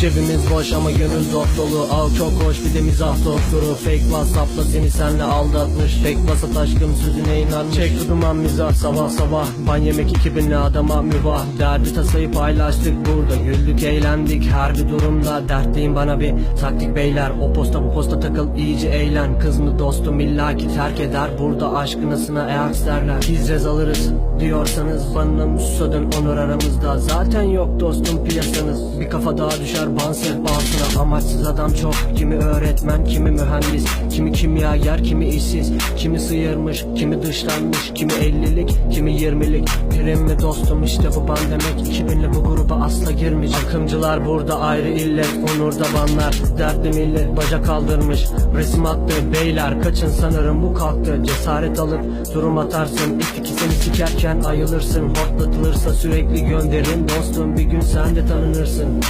Cebimiz boş ama gönül dop dolu. Al çok hoş bir de mizah doktoru Fake whatsappla seni senle aldatmış. Fake basat aşkım sözüne inanmış. Çek duman mizah sabah sabah. Ban yemek 2000'li adama mübah. Derdi tasayı paylaştık burada Güldük eğlendik. Her bir durumda Dertliyim bana bir. Taktik beyler O posta bu posta takıl iyice eğlen. Kız mı dostum illaki terk eder. Burada aşkınasına eaks derler. Biz alırız diyorsanız Bana müsaadın onur aramızda. Zaten yok dostum piyasanız. Bir kafa daha düşer ban sehpasına Amaçsız adam çok. Kimi öğretmen kimi mühendis Kimi kimyager kimi işsiz. Kimi sıyırmış kimi dışlanmış Kimi 50'lik kimi 20'lik Prim mi dostum işte bu ban demek. 2000'li bu gruba asla girmiş Akımcılar burada ayrı illet Onurda banlar dertli millet Baca kaldırmış. Resim attı Beyler kaçın sanırım bu kalktı. Cesaret alıp durum atarsın. İftiki seni sikerken ayılırsın. Hortlatılırsa sürekli gönderin Dostum. Bir gün sen de tanınırsın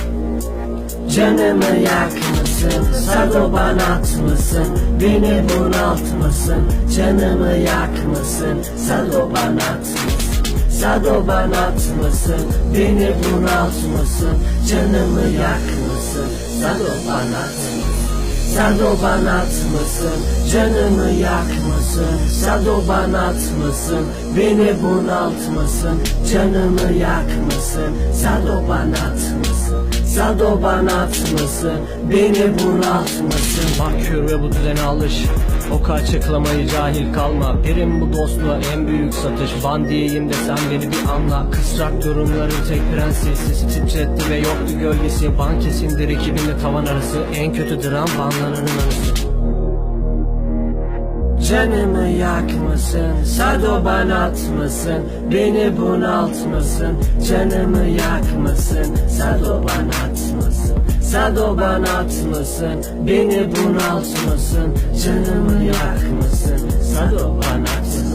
Canımı yakmasın Sadoban atmasın Beni bunaltmasın. Canımı yakmasın Sadoban atmasın Sadoban atmasın Beni bunaltmasın. Canımı yakmasın Sadoban atmasın Sadoban atmasın. Canımı yakmasın Sadoban atmasın Beni bunaltmasın. Canımı yakmasın. Sadoban atmasın Sadoban atmasın Beni bunaltmasın. Bak kür ve bu düzene alış. Oku açıklamayı cahil kalma. Birim bu dostluğa en büyük satış. Ban diyeyim de sen beni bir anla. Kısrak durumların tek prensesi Titretti ve yoktu gölgesi. Ban kesindir 2000'le tavan arası. En kötü dram banlarının anısı Canımı yakmasın, sadoban atmasın Beni bunaltmasın, canımı yakmasın Sadoban atmasın, sadoban atmasın Beni bunaltmasın, canımı yakmasın Sadoban atmasın